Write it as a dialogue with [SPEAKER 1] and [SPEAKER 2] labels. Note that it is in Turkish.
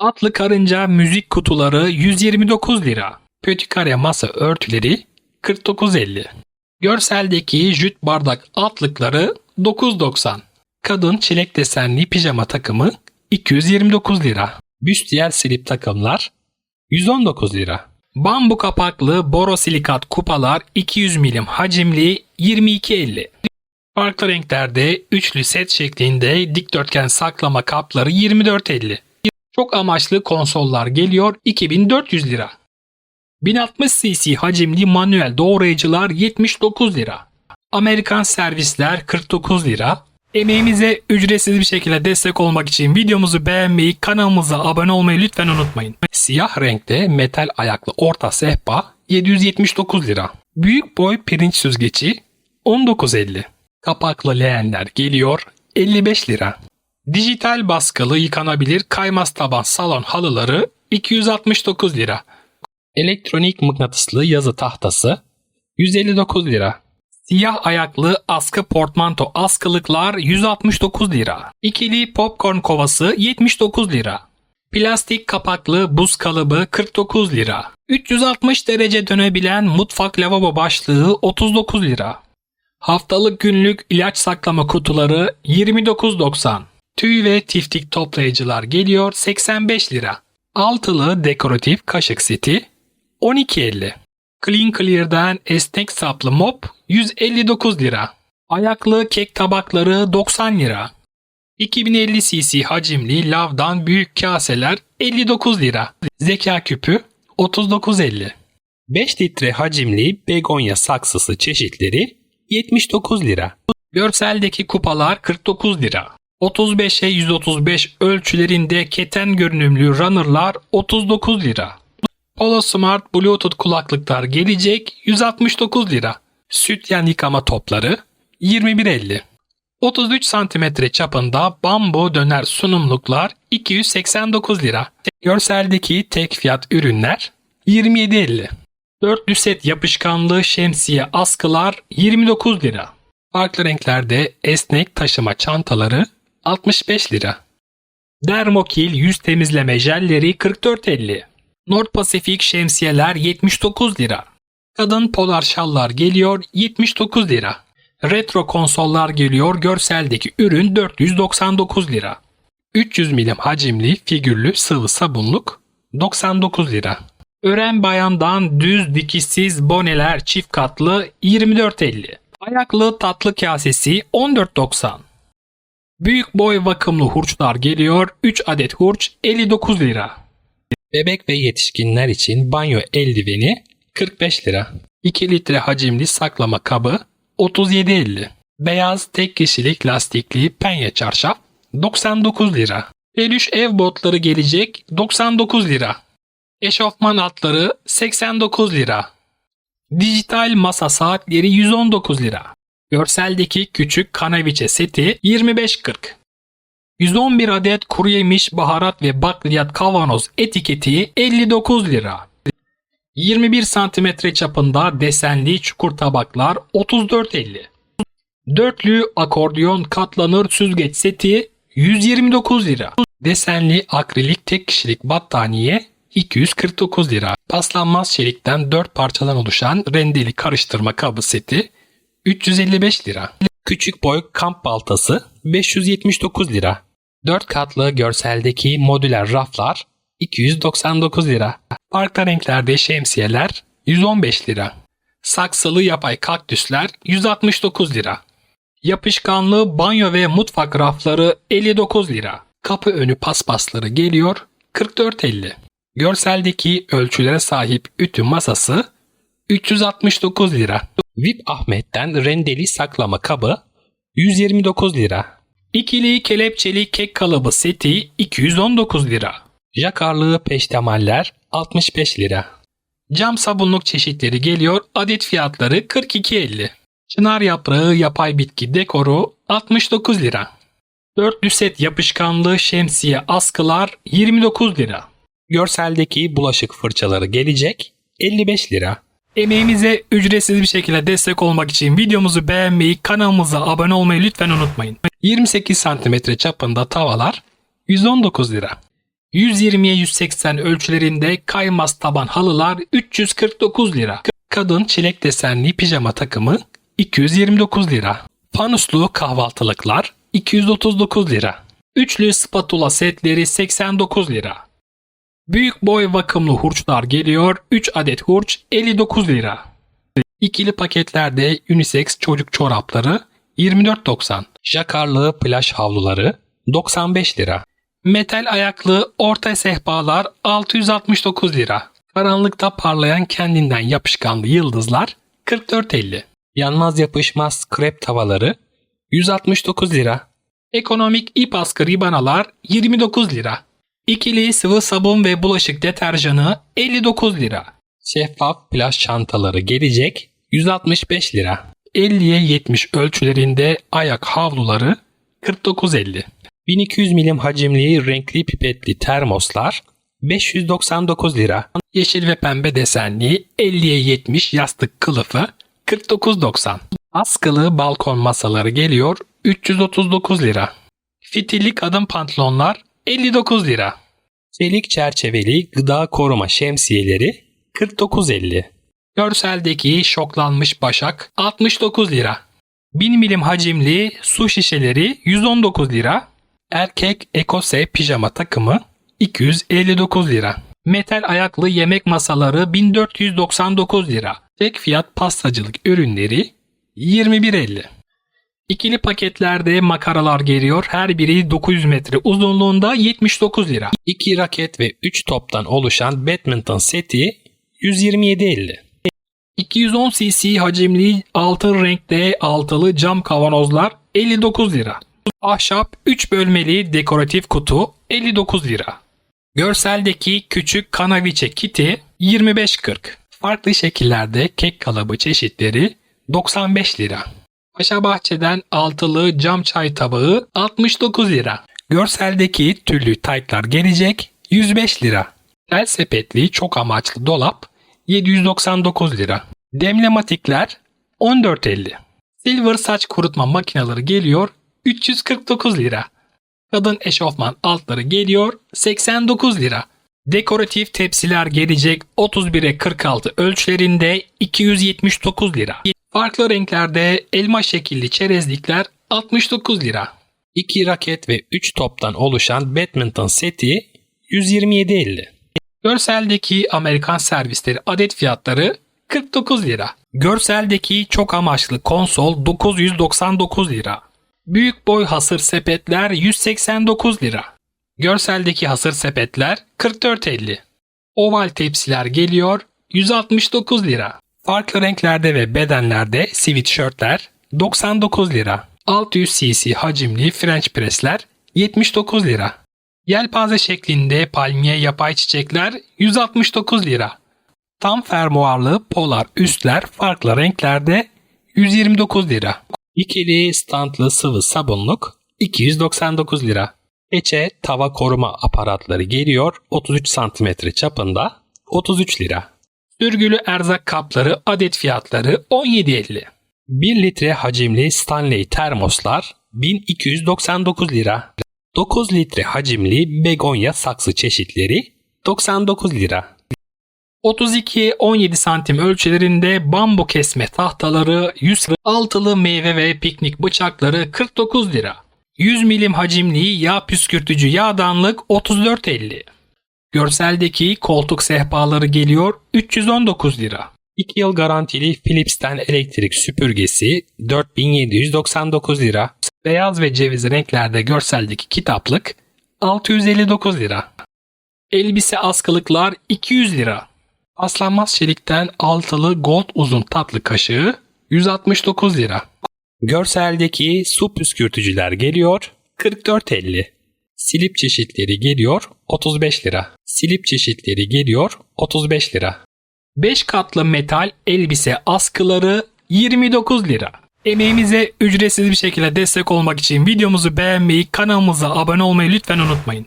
[SPEAKER 1] Atlı karınca müzik kutuları 129 lira. Pötikare masa örtüleri 49.50. Görseldeki jüt bardak altlıkları 9.90. Kadın çilek desenli pijama takımı 229 lira. Büstiyer silip takımlar 119 lira. Bambu kapaklı borosilikat kupalar 200 milim hacimli 22.50. Farklı renklerde üçlü set şeklinde dikdörtgen saklama kapları 24.50. Çok amaçlı konsollar geliyor 2400 lira. 1060 cc hacimli manuel doğrayıcılar 79 lira. Amerikan servisler 49 lira. Emeğimize ücretsiz bir şekilde destek olmak için videomuzu beğenmeyi, kanalımıza abone olmayı lütfen unutmayın. Siyah renkte metal ayaklı orta sehpa 779 lira. Büyük boy pirinç süzgeci 19.50. Kapaklı leğenler geliyor 55 lira. Dijital baskılı yıkanabilir kaymaz taban salon halıları 269 lira. Elektronik mıknatıslı yazı tahtası 159 lira. Siyah ayaklı askı portmanto askılıklar 169 lira. İkili popcorn kovası 79 lira. Plastik kapaklı buz kalıbı 49 lira. 360 derece dönebilen mutfak lavabo başlığı 39 lira. Haftalık günlük ilaç saklama kutuları 29.90. Tüy ve tiftik toplayıcılar geliyor 85 lira. Altılı dekoratif kaşık seti 12.50. Clean Clear'dan esnek saplı mop 159 lira. Ayaklı kek tabakları 90 lira. 2050 cc hacimli lavdan büyük kaseler 59 lira. Zeka küpü 39.50. 5 litre hacimli begonya saksısı çeşitleri 79 lira. Görseldeki kupalar 49 lira. 35'e 135 ölçülerinde keten görünümlü runner'lar 39 lira. Polo Smart Bluetooth kulaklıklar gelecek 169 lira. Sütyen yıkama topları 21.50. 33 cm çapında bambu döner sunumluklar 289 lira. Görseldeki tek fiyat ürünler 27.50. Dörtlü set yapışkanlı şemsiye askılar 29 lira. Farklı renklerde esnek taşıma çantaları 65 lira. Dermokil yüz temizleme jelleri 44.50. North Pacific şemsiyeler 79 lira. Kadın polar şallar geliyor 79 lira. Retro konsollar geliyor görseldeki ürün 499 lira. 300 milim hacimli figürlü sıvı sabunluk 99 lira. Ören bayandan düz dikişsiz boneler çift katlı 24.50. Ayaklı tatlı kasesi 14.90. Büyük boy vakımlı hurçlar geliyor 3 adet hurç 59 lira. Bebek ve yetişkinler için banyo eldiveni 45 lira. 2 litre hacimli saklama kabı 37.50. Beyaz tek kişilik lastikli penye çarşaf 99 lira. Peluş ev botları gelecek 99 lira. Eşofman atları 89 lira. Dijital masa saatleri 119 lira. Görseldeki küçük kanaviçe seti 25.40. 111 adet kuru yemiş, baharat ve bakliyat kavanoz etiketi 59 lira. 21 santimetre çapında desenli çukur tabaklar 34.50. Dörtlü akordiyon katlanır süzgeç seti 129 lira. Desenli akrilik tek kişilik battaniye 249 lira. Paslanmaz çelikten 4 parçadan oluşan rendeli karıştırma kabı seti 355 lira. Küçük boy kamp baltası 579 lira. 4 katlı görseldeki modüler raflar 299 lira. Farklı renklerde şemsiyeler 115 lira. Saksılı yapay kaktüsler 169 lira. Yapışkanlı banyo ve mutfak rafları 59 lira. Kapı önü paspasları geliyor 44.50. Görseldeki ölçülere sahip ütü masası 369 lira. VIP Ahmet'ten rendeli saklama kabı 129 lira. İkili kelepçeli kek kalıbı seti 219 lira. Jakarlı peştemaller 65 lira. Cam sabunluk çeşitleri geliyor adet fiyatları 42.50. Çınar yaprağı yapay bitki dekoru 69 lira. Dörtlü set yapışkanlı şemsiye askılar 29 lira. Görseldeki bulaşık fırçaları gelecek 55 lira. Emeğimize ücretsiz bir şekilde destek olmak için videomuzu beğenmeyi, kanalımıza abone olmayı lütfen unutmayın. 28 cm çapında tavalar 119 lira. 120'ye 180 ölçülerinde kaymaz taban halılar 349 lira. Kadın çilek desenli pijama takımı 229 lira. Fanuslu kahvaltılıklar 239 lira. Üçlü spatula setleri 89 lira. Büyük boy vakımlı hurçlar geliyor. 3 adet hurç 59 lira. İkili paketlerde unisex çocuk çorapları 24.90. Jakarlı plaj havluları 95 lira. Metal ayaklı orta sehpalar 669 lira. Karanlıkta parlayan kendinden yapışkanlı yıldızlar 44.50. Yanmaz yapışmaz krep tavaları 169 lira. Ekonomik ip askı ribanalar 29 lira. İkili sıvı sabun ve bulaşık deterjanı 59 lira. Şeffaf plaj çantaları gelecek 165 lira. 50'ye 70 ölçülerinde ayak havluları 49.50. 1200 milim hacimli renkli pipetli termoslar 599 lira. Yeşil ve pembe desenli 50'ye 70 yastık kılıfı 49.90. Askılı balkon masaları geliyor 339 lira. Fitilli kadın pantolonlar 59 lira. Çelik çerçeveli gıda koruma şemsiyeleri 49.50. Görseldeki şoklanmış başak 69 lira. 1000 milim hacimli su şişeleri 119 lira. Erkek ekose pijama takımı 259 lira. Metal ayaklı yemek masaları 1499 lira. Tek fiyat pastacılık ürünleri 21.50. İkili paketlerde makaralar geliyor. Her biri 900 metre uzunluğunda 79 lira. 2 raket ve 3 toptan oluşan badminton seti 127.50. 210 cc hacimli altın renkte altılı cam kavanozlar 59 lira. Ahşap 3 bölmeli dekoratif kutu 59 lira. Görseldeki küçük kanaviçe kiti 25.40. Farklı şekillerde kek kalıbı çeşitleri 95 lira. Paşa Bahçe'den altılı cam çay tabağı 69 lira. Görseldeki tüllü taytlar gelecek 105 lira. El sepetli çok amaçlı dolap 799 lira. Demlematikler 14.50. Silver saç kurutma makineleri geliyor 349 lira. Kadın eşofman altları geliyor 89 lira. Dekoratif tepsiler gelecek 31'e 46 ölçülerinde 279 lira. Farklı renklerde elma şekilli çerezlikler 69 lira. 2 raket ve 3 toptan oluşan badminton seti 127.50. Görseldeki Amerikan servisleri adet fiyatları 49 lira. Görseldeki çok amaçlı konsol 999 lira. Büyük boy hasır sepetler 189 lira. Görseldeki hasır sepetler 44.50. Oval tepsiler geliyor 169 lira. Farklı renklerde ve bedenlerde sweatshirtler 99 lira. 600 cc hacimli French pressler 79 lira. Yelpaze şeklinde palmiye yapay çiçekler 169 lira. Tam fermuarlı polar üstler farklı renklerde 129 lira. İkili standlı sıvı sabunluk 299 lira. Eçe tava koruma aparatları geliyor 33 cm çapında 33 lira. Sürgülü erzak kapları adet fiyatları 17.50. 1 litre hacimli Stanley termoslar 1299 lira. 9 litre hacimli begonya saksı çeşitleri 99 lira. 32-17 santim ölçülerinde bambu kesme tahtaları 100 lira. Altılı meyve ve piknik bıçakları 49 lira. 100 milim hacimli yağ püskürtücü yağdanlık 34.50. Görseldeki koltuk sehpaları geliyor 319 lira. 2 yıl garantili Philips'ten elektrik süpürgesi 4799 lira. Beyaz ve ceviz renklerde görseldeki kitaplık 659 lira. Elbise askılıklar 200 lira. Aslanmaz çelikten altılı gold uzun tatlı kaşığı 169 lira. Görseldeki su püskürtücüler geliyor 44.50. Silip çeşitleri geliyor 35 lira. Silip çeşitleri geliyor 35 lira. 5 katlı metal elbise askıları 29 lira. Emeğimize ücretsiz bir şekilde destek olmak için videomuzu beğenmeyi, kanalımıza abone olmayı lütfen unutmayın.